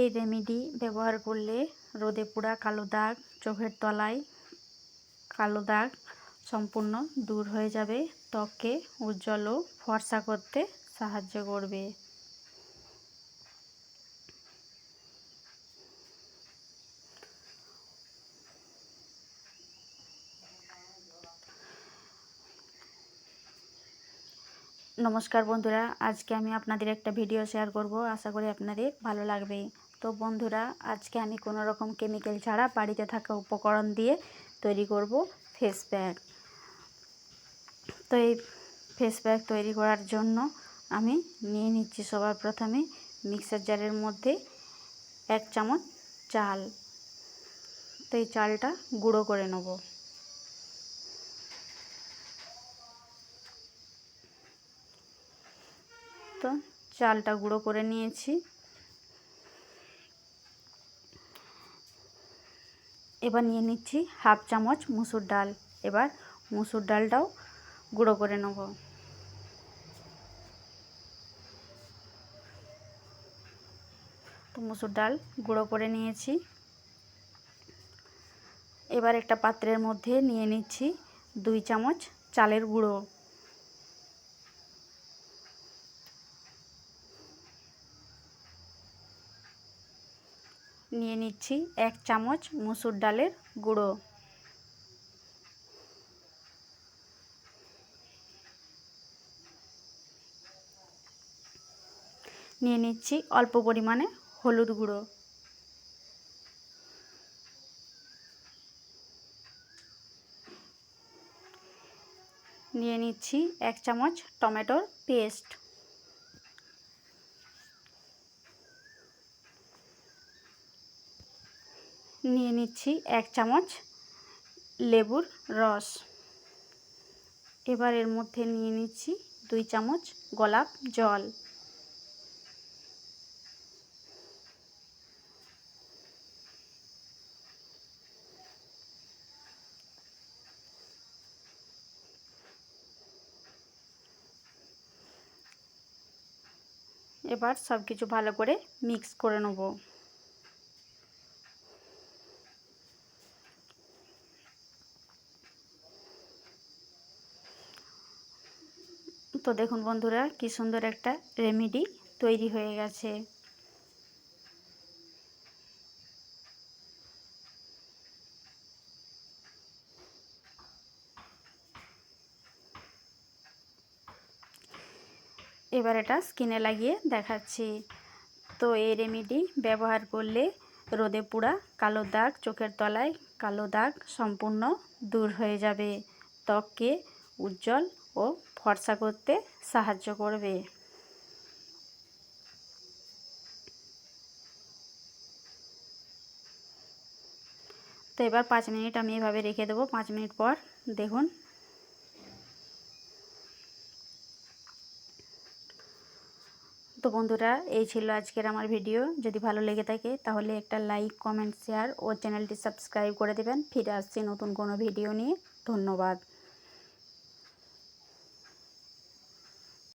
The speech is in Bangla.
এই রেমেডি ব্যবহার করলে রোদে পোড়া কালো দাগ চোখের তলায় কালো দাগ সম্পূর্ণ দূর হয়ে যাবে। ত্বককে উজ্জ্বল ও ফর্সা করতে সাহায্য করবে। নমস্কার বন্ধুরা, আজকে আমি আপনাদের একটা ভিডিও শেয়ার করব। আশা করি আপনাদের ভালো লাগবে। তো বন্ধুরা, আজকে আমি কোনো রকম কেমিক্যাল ছাড়া বাড়িতে থাকা উপকরণ দিয়ে তৈরি করব ফেস প্যাক তো এই ফেস প্যাক তৈরি করার জন্য আমি নিয়ে নিচ্ছি সবার প্রথমে মিক্সার জারের মধ্যে এক চামচ চাল। তো এই চালটা গুঁড়ো করে নেব। তো চালটা গুঁড়ো করে নিয়েছি। এবার নিয়ে নিচ্ছি হাফ চামচ মুসুর ডাল। এবার মুসুর ডালটাও গুঁড়ো করে নেব। তো মুসুর ডাল গুঁড়ো করে নিয়েছি। এবার একটা পাত্রের মধ্যে নিয়ে নিচ্ছি দুই চামচ চালের গুঁড়ো। নিয়ে নিচ্ছি এক চামচ মুসুর ডালের গুঁড়ো। নিয়ে নিচ্ছি অল্প পরিমাণে হলুদ গুঁড়ো। নিয়ে নিচ্ছি এক চামচ টমেটোর পেস্ট। নিয়ে নিচ্ছি এক চামচ লেবুর রস। এবার এর মধ্যে নিয়ে নিচ্ছি দুই চামচ গোলাপ জল। এবার সব কিছু ভালো করে মিক্স করে নেব। তো দেখুন বন্ধুরা, কি সুন্দর একটা রেমেডি তৈরি হয়ে গেছে। এবার এটা স্কিনে লাগিয়ে দেখাচ্ছি। তো এই রেমেডি ব্যবহার করলে রোদে পুড়া কালো দাগ চোখের তলায় কালো দাগ সম্পূর্ণ দূর হয়ে যাবে। ত্বককে উজ্জ্বল ও ফর্সা করতে সাহায্য করবে। তো এবার পাঁচ মিনিট আমি এভাবে রেখে দেবো। পাঁচ মিনিট পর দেখুন। তো বন্ধুরা, এই ছিল আজকের আমার ভিডিও। যদি ভালো লেগে থাকে, তাহলে একটা লাইক, কমেন্ট, শেয়ার ও চ্যানেলটি সাবস্ক্রাইব করে দেবেন। ফিরে আসছি নতুন কোনো ভিডিও নিয়ে। ধন্যবাদ।